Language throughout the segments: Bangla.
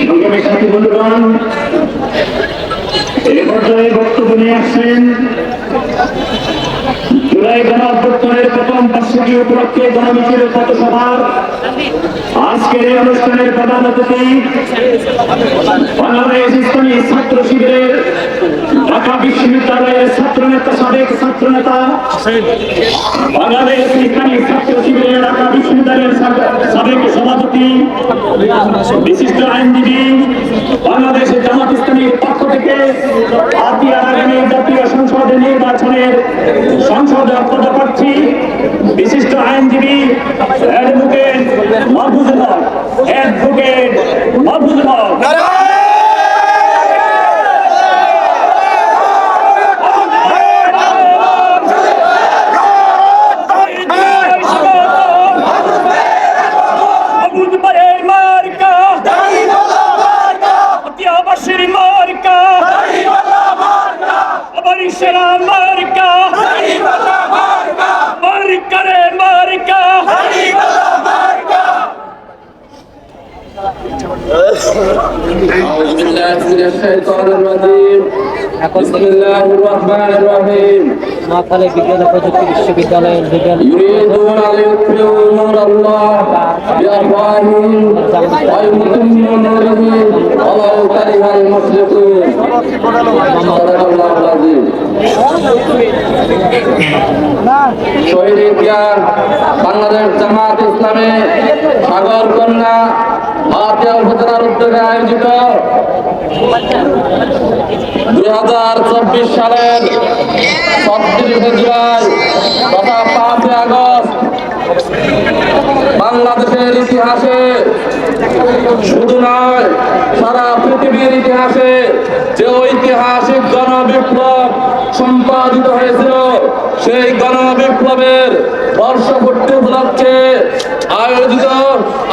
সংগ্রামী সাথী বন্ধুগণ এ পর্যায়ে বক্তব্য নিয়ে আসছেন জুলাই গণ অভ্যুত্থানের প্রথম বার্ষিকী উপলক্ষে গণমিছিলের পথসভার আজকের বাংলাদেশ নেতা সাবেক ছাত্র নেতা বাংলাদেশ সভাপতি, বিশিষ্ট আইনজীবী বাংলাদেশের জামাত ইসলামীর পক্ষ থেকে জাতীয় সংসদ নির্বাচনের সংসদে পাচ্ছি বিশিষ্ট আইনজীবী অ্যাডভোকেট হক অ্যাডভোকেট মাহফুজুল হক أعوذ بالله من الشيطان الرجيم بسم الله الرحمن الرحيم নোয়াখালী বিজ্ঞান ও প্রযুক্তি বিশ্ববিদ্যালয়ের বিজ্ঞান يريدون أن يطفئوا نور الله بأفواههم ويتموا نوره ولو كره المشركون صدق الله العظيم শহীদ ইতিহাস বাংলাদেশ জামাত ইসলামী সাগর কন্যা ভারতীয় উপজেলার উদ্যোগে আয়োজিত দুই হাজার চব্বিশ সালের ছত্রিশে জুলাই তথা পাঁচই আগস্ট বাংলাদেশের ইতিহাসে শুধু নয়, সারা পৃথিবীর ইতিহাসে যে ঐতিহাসিক গণবিপ্লব সম্পাদিত হয়েছিল, সেই গণবিপ্লবের বর্ষপূর্তি উপলক্ষে আয়োজিত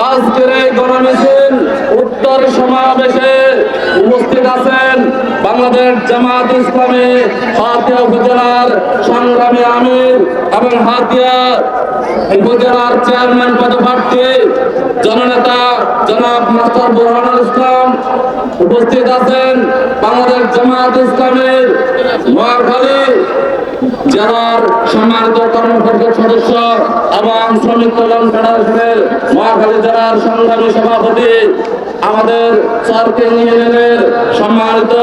আজকের এই গণমিছিল উত্তর সমাবেশে উপস্থিত আছেন বাংলাদেশ জামাত ইসলামী হাতিয়া উপজেলার সংগ্রামী আমির এবং হাতিয়া উপজেলার চেয়ারম্যান পদপ্রার্থী জননেতা জনাব মাস্টার বুরহানুল ইসলাম উপস্থিত আছেন বাংলাদেশ জামাত ইসলামের নোয়াখালী জেলার সম্মানিত কর্মকর্তা সদস্য এবং শ্রমিক কল্যাণ ফেডারেশনের নোয়াখালী জেলার সংগ্রামী সভাপতি আমাদের সার্কেল ইউনিয়নের সম্মানিত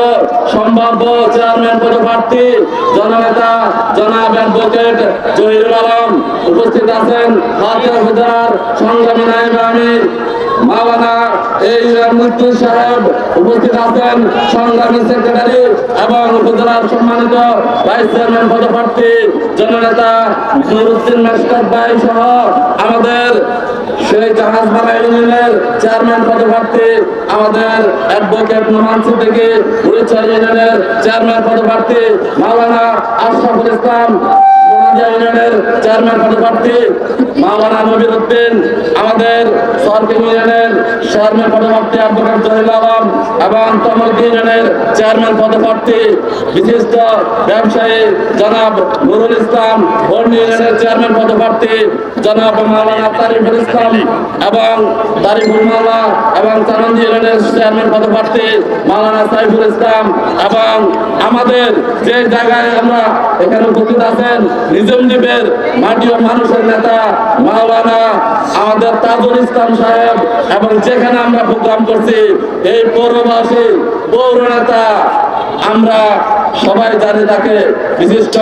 সম্ভাব্য চেয়ারম্যান পদপ্রার্থী জননেতা জনাব অ্যাডভোকেট জহিরুল আলম। উপস্থিত আছেন হাজার হাজার সংগ্রামী নায়ক আমির। মাওলানা এই মুফতি সাহেব উপস্থিত আছেন সংগ্রামী সেক্রেটারি এবং উপজেলার সম্মানিত ভাইস চেয়ারম্যান পদপ্রার্থী জননেতা নুরুদ্দিন মেসকাত ভাই সহ আমাদের সেই জাহাজ বাংলা ইউনিয়নের চেয়ারম্যান পদপ্রার্থী, আমাদের অ্যাডভোকেট নোমান সিদ্দিকী, উড়িষ্যা ইউনিয়নের চেয়ারম্যান পদপ্রার্থী মাওলানা আশরাফুল ইসলাম। চেয়ারম্যান পদপ্রার্থী মাওলানা নবীর উদ্দিন আমাদের সরকার ইউনিয়নের চেয়ারম্যান পদপ্রার্থী অ্যাডভোকেট জহিল আলম এবং তমলকি ইউনিয়নের চেয়ারম্যান পদপ্রার্থী, বিশিষ্ট ব্যবসায়ী জনাব নুরুল ইসলাম বর্ণি ইউনিয়নের চেয়ারম্যান পদপ্রার্থী জনাব মাওলানা তারিফুল ইসলাম এবং তারিফুল মাওলা এবং চানন্দি ইউনিয়নের চেয়ারম্যান পদপ্রার্থী মাওলানা সাইফুল ইসলাম এবং আমাদের যে জায়গায় আমরা এখানে উপস্থিত আছেন, নিজম দ্বীপের মাটি ও মানুষের নেতা মাওলানা আমাদের তাজুল ইসলাম সাহেব এবং যেখানে আমরা প্রোগ্রাম করছি, এই পৌরবাসী পৌর নেতা। আমরা সবাই জানি তাকে বিশিষ্ট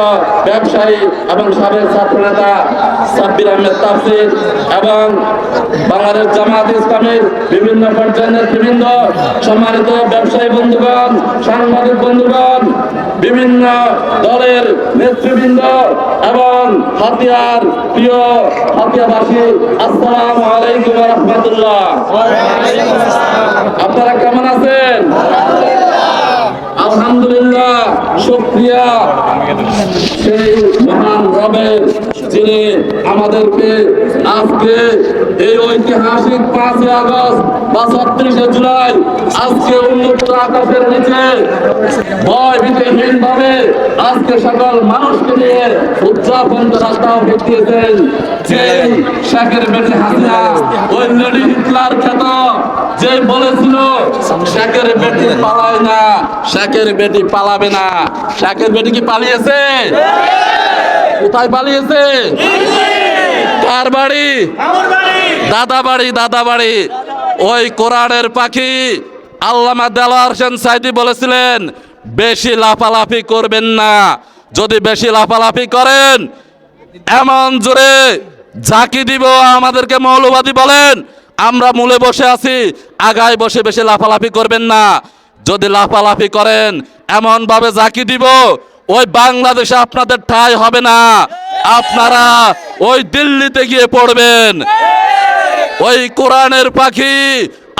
ব্যবসায়ী এবং সাবেক ছাত্র নেতা সাব্বির আহমেদ তাফসির এবং বাংলাদেশ জামাত ইসলামের বিভিন্ন পর্যায়ের বিভিন্ন সম্মানিত ব্যবসায়ী বন্ধুগণ, সাংবাদিক বন্ধুগণ বিভিন্ন দলের নেতৃবৃন্দ এবং হাতিয়ার প্রিয় হাতিয়াবাসী, আসসালামু আলাইকুম রহমতুল্লাহ। আপনারা কেমন আছেন? আলহামদুলিল্লাহ, শুক্রিয়া। সেই মহান রবের যিনি আমাদেরকে আজকে এই ঐতিহাসিক পাঁচই আগস্ট বা ছত্রিশে জুলাই আজকে উন্মুক্ত আকাশের নিচে। ভয় ভীতিহীন ভাবে আজকে সকল মানুষকে নিয়ে উদযাপন করার তৌফিক দিয়েছেন। যে শেখের বেটে হাসিনা ওই লেডি হিটলার খ্যাত যে বলেছিল শেখের বেটি পালায় না শেখের বেটি পালাবে না। শেখের বেটি কি পালিয়েছে? কোথায় পালিয়েছে? কার বাড়ি। দাদা বাড়ি দাদা বাড়ি। ওই কোরআনের পাখি আল্লামা দেলার হোসেন সাইদি বলেছিলেন, বেশি লাফালাফি করবেন না। যদি বেশি লাফালাফি করেন, এমন জোরে ঝাঁকি দিব, আমাদেরকে মৌলবাদী বলেন, আমরা মূলে বসে আছি, আগায় বসে বেশি লাফালাফি করবেন না। যদি লাফালাফি করেন এমন ভাবে ঝাঁকি দিব, ওই বাংলাদেশে আপনাদের ঠাঁই হবে না। আপনারা ওই দিল্লিতে গিয়ে পড়বেন। ওই কোরআনের পাখি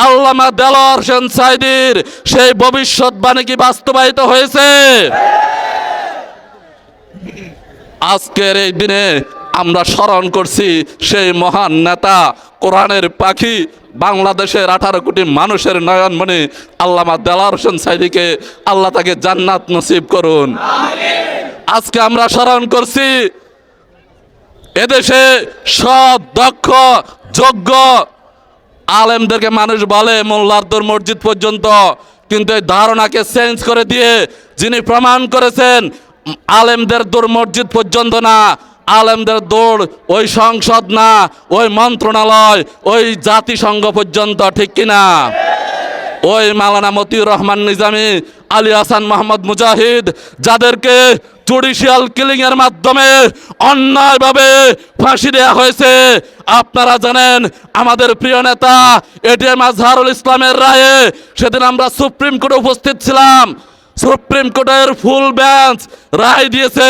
আল্লামা দেলোয়ার হোসেন সাইদির সেই ভবিষ্যৎবাণী কি বাস্তবায়িত হয়েছে? আজকের এই দিনে আমরা স্মরণ করছি সেই মহান নেতা, কোরআনের পাখি, বাংলাদেশের আঠারো কোটি মানুষের নয়নমণি আল্লামা দেলার হোসেন সাইদিকে আল্লাহ তাকে জান্নাত নসিব করুন। আজকে আমরা স্মরণ করছি এদেশে সৎ দক্ষ যোগ্য আলেমদেরকে মানুষ বলে মোল্লারদুর মসজিদ পর্যন্ত, কিন্তু এই ধারণাকে চেঞ্জ করে দিয়ে যিনি প্রমাণ করেছেন, আলেমদের দৌড় মসজিদ পর্যন্ত না, আলেমদের দৌড় ওই সংসদ না, ওই মন্ত্রণালয়, ওই জাতিসংঘ পর্যন্ত, ঠিক কিনা? ওই মালানা মতিউর রহমান নিজামী, আলী হাসান মোহাম্মদ মুজাহিদ, যাদেরকে জুডিশিয়াল কিলিং এর মাধ্যমে অন্যায়ভাবে ফাঁসি দেওয়া হয়েছে। আপনারা জানেন, আমাদের প্রিয় নেতা এটিএম আজহারুল ইসলামের রায়ে সেদিন আমরা সুপ্রিম কোর্টে উপস্থিত ছিলাম। সুপ্রিম কোর্টের ফুল বেঞ্চ রায় দিয়েছে,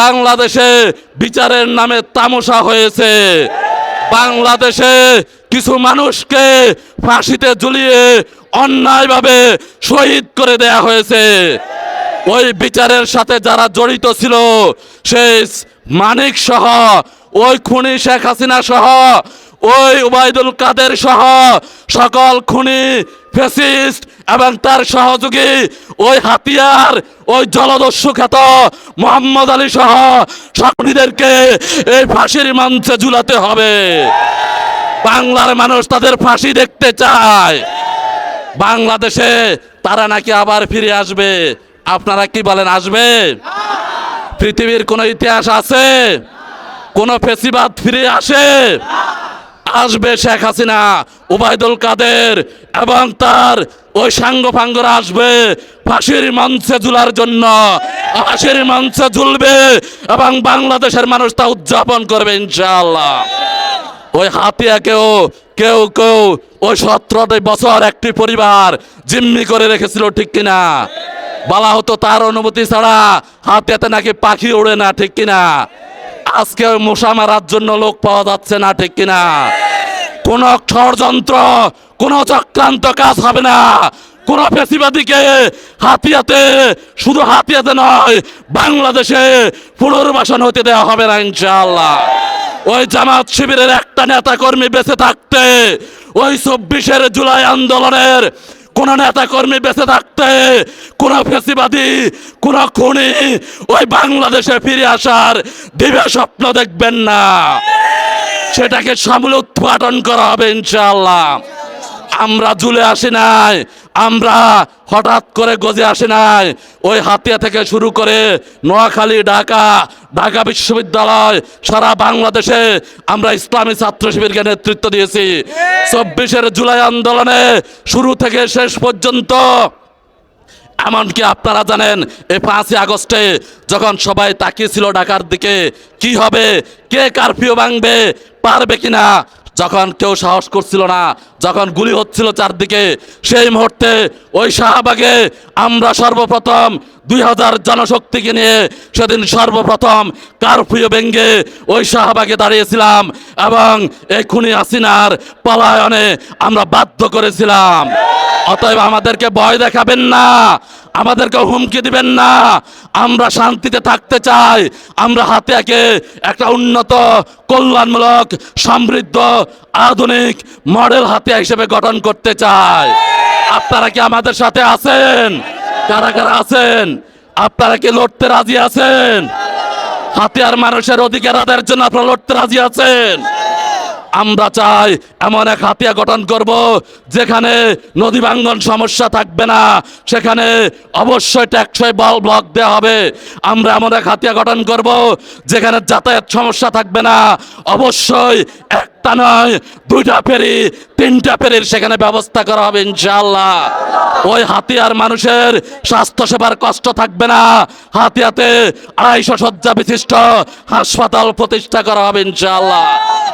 বাংলাদেশে বিচারের নামে তামাশা হয়েছে। বাংলাদেশে কিছু মানুষকে ফাঁসিতে ঝুলিয়ে অন্যায়ভাবে শহীদ করে দেয়া হয়েছে। ওই বিচারের সাথে যারা জড়িত ছিল, সেই মানিক সহ, ওই খুনি শেখ হাসিনা সহ, ওই উবাইদুল কাদের সহ, সকল খুনি ফেসিস্ট এবং তার সহযোগী, ওই হাতিয়ার, ওই জলদস্যু খ্যাত মোহাম্মদ আলী সহ সকলীদেরকে এই ফাঁসির মঞ্চে ঝুলাতে হবে। বাংলার মানুষ তাদের ফাঁসি দেখতে চায়। বাংলাদেশে তারা নাকি আবার ফিরে আসবে। আপনারা কি বলেন আসবে পৃথিবীর কোনো ইতিহাস আছে? কোন ফেসিবাদ ফিরে আসে? আসবে শেখ হাসিনা উবাইদুল কাদের এবং তার ওই সাঙ্গ ফাঙ্গরা আসবে। ফাঁসির মঞ্চে ঝুলার জন্য, ফাঁসির মঞ্চে ঝুলবে এবং বাংলাদেশের মানুষ তা উদযাপন করবে, ইনশাআল্লাহ। ওই হাতিয়াকেও কেউ কেউ ওই সতেরোটি বছর একটি পরিবার জিম্মি করে রেখেছিল, ঠিক কিনা? বলা হতো তার অনুমতি ছাড়া হাতে নাকি পাখি উড়ে না, ঠিক কিনা? আজকে ওই মশা মারার জন্য লোক পাওয়া যাচ্ছে না, ঠিক কিনা? কোন ষড়যন্ত্র, কোন চক্রান্ত কাজ হবে না। কোন ফেসিবাদীকে হাতিয়াতে, শুধু হাতিয়াতে নয়, বাংলাদেশে পুনর্বাসন হতে দেওয়া হবে না ইনশাআল্লাহ। ওই জামাত শিবিরের একটা নেতা কর্মী বেঁচে থাকতে, ওই চব্বিশের জুলাই আন্দোলনের কোন নেতা কর্মী বেঁচে থাকতে, কোন ফেসিবাদী, কোন খুনি ওই বাংলাদেশে ফিরে আসার দিবে স্বপ্ন দেখবেন না। সেটাকে সামলে উৎপাদন করা হবে ইনশাআল্লাহ। আমরা জুলে আসি নাই, আমরা হঠাৎ করে গজে আসি নাই। ওই হাতিয়া থেকে শুরু করে নোয়াখালী, ঢাকা ঢাকা বিশ্ববিদ্যালয়, সারা বাংলাদেশে আমরা ইসলামী ছাত্র শিবিরকে নেতৃত্ব দিয়েছি। চব্বিশের জুলাই আন্দোলনে শুরু থেকে শেষ পর্যন্ত, এমনকি আপনারা জানেন এই পাঁচই আগস্টে যখন সবাই তাকিয়েছিল ঢাকার দিকে, কি হবে, কে কারফিউ ভাঙবে, পারবে কিনা যখন কেউ সাহস করছিল না, যখন গুলি হচ্ছিল চারদিকে, সেই মুহূর্তে ওই শাহবাগে আমরা সর্বপ্রথম দুই হাজার জনশক্তিকে নিয়ে সেদিন সর্বপ্রথম কারফিউ ভেঙ্গে ওই শাহবাগে দাঁড়িয়েছিলাম এবং এই খুনি হাসিনার পলায়নে আমরা বাধ্য করেছিলাম। অতএব আমাদেরকে ভয় দেখাবেন না, আমাদেরকে হুমকি দিবেন না। আমরা শান্তিতে থাকতে চাই, আমরা হাতে একে একটা উন্নত, কল্যাণমূলক, সমৃদ্ধ, আধুনিক মডেল হাতিয়া হিসেবে গঠন করতে চাই। আপনারা কি আমাদের সাথে আছেন? কারা কারা আছেন? আপনারা কি লড়তে রাজি আছেন? হাতিয়ার মানুষের অধিকার আদায়ের জন্য আপনারা লড়তে রাজি আছেন? আমরা চাই এমন এক হাতিয়া গঠন করব, যেখানে নদী ভাঙ্গন সমস্যা থাকবে না। সেখানে অবশ্যই ট্যাক্সই বল ব্লক দেওয়া হবে। আমরা এমন এক হাতিয়া গঠন করব, যেখানে যাতায়াত সমস্যা থাকবে না। অবশ্যই একটা নয়, দুইটা ফেরি, তিনটা ফেরির সেখানে ব্যবস্থা করা হবে ইনশাআল্লাহ। ওই হাতিয়ার মানুষের স্বাস্থ্য সেবার কষ্ট থাকবে না। হাতিয়াতে আড়াইশো শয্যা বিশিষ্ট হাসপাতাল প্রতিষ্ঠা করা হবে ইনশাআল্লাহ।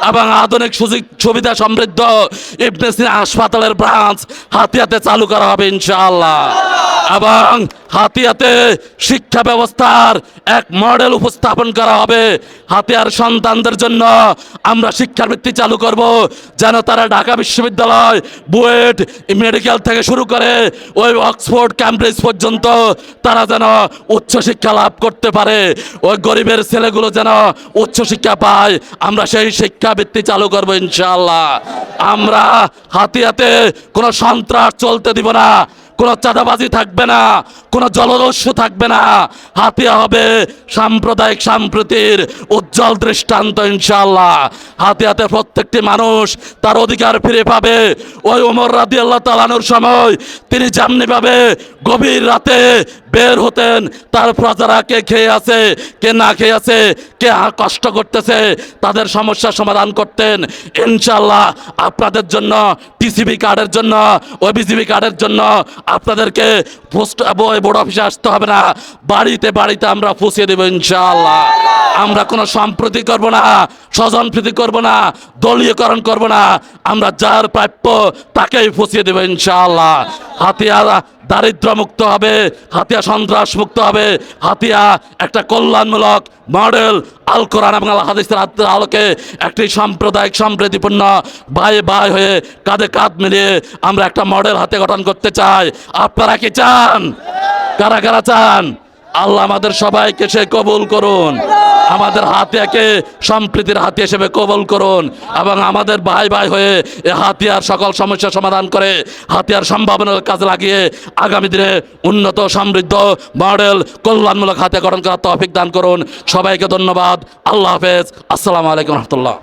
এবং আধুনিক সুযোগ- সুবিধা সমৃদ্ধ ইবনে সিনা হাসপাতালের ব্রাঞ্চ হাতিয়াতে চালু করা হবে ইনশাআল্লাহ। এবং হাতিয়াতে শিক্ষা ব্যবস্থার এক মডেল উপস্থাপন করা হবে। হাতিয়ার সন্তানদের জন্য আমরা শিক্ষার চালু করব, যেন তারা ঢাকা বিশ্ববিদ্যালয় বুয়েট মেডিকেল থেকে শুরু করে ওই অক্সফোর্ড, ক্যামব্রিজ পর্যন্ত তারা যেন উচ্চশিক্ষা লাভ করতে পারে। ওই গরিবের ছেলেগুলো যেন উচ্চশিক্ষা পায়, আমরা সেই শিক্ষা ভিত্তি চালু করব ইনশাআল্লাহ। আমরা হাতিয়াতে কোনো সন্ত্রাস চলতে দিব না। কোনো চাঁদাবাজি থাকবে না, কোনো জলদস্যু থাকবে না। হাতিয়া হবে সাম্প্রদায়িক সম্প্রীতির উজ্জ্বল দৃষ্টান্ত ইনশাল্লাহ হাতিয়াতে প্রত্যেকটি মানুষ তার অধিকার ফিরে পাবে। ওই ওমর রাদি আল্লাহ তালানোর সময় তিনি পাবে গভীর রাতে বের হতেন, তার প্রজারা কে খেয়ে আছে, কে না খেয়ে আছে, কে কষ্ট করতেছে, তাদের সমস্যার সমাধান করতেন। ইনশাল্লাহ আপনাদের জন্য টিসিবি কার্ডের জন্য ওবিসিবি কার্ডের জন্য আপনাদেরকে পোস্ট বোর্ড অফিসে আসতে হবে না। বাড়িতে বাড়িতে আমরা পৌঁছে দেবো ইনশাআল্লাহ। আমরা কোনো সম্প্রীতি করব না স্বজন প্রীতি করব না, দলীয়করণ করব না। আমরা যার প্রাপ্য তাকেই পৌঁছে দেবো ইনশাআল্লাহ। হাতিয়া দারিদ্র মুক্ত হবে, হাতিয়া সন্ত্রাস মুক্ত হবে। হাতিয়া একটা কল্যাণমূলক মডেল, আল কোরআন এবং আল হাদিসের আত্মার আলোকে একটি সাম্প্রদায়িক সম্প্রীতিপূর্ণ ভাই ভাই হয়ে কাঁধে কাঁধ মিলিয়ে আমরা একটা মডেল হাতে গঠন করতে চাই। আপনারা কি চান? কারা কারা চান? আল্লাহ আমাদের সবাইকে সে কবুল করুন। আমাদের হাতিয়াকে সম্প্রীতির হাতি হিসেবে কবুল করুন এবং আমাদের ভাই ভাই হয়ে এ হাতিয়ার সকল সমস্যার সমাধান করে হাতিয়ার সম্ভাবনার কাজে লাগিয়ে আগামী দিনে উন্নত, সমৃদ্ধ, মডেল, কল্যাণমূলক হাতিয়া গঠন করার তৌফিক দান করুন। সবাইকে ধন্যবাদ। আল্লাহ হাফেজ। আসসালামু আলাইকুম রহমতুল্লাহ।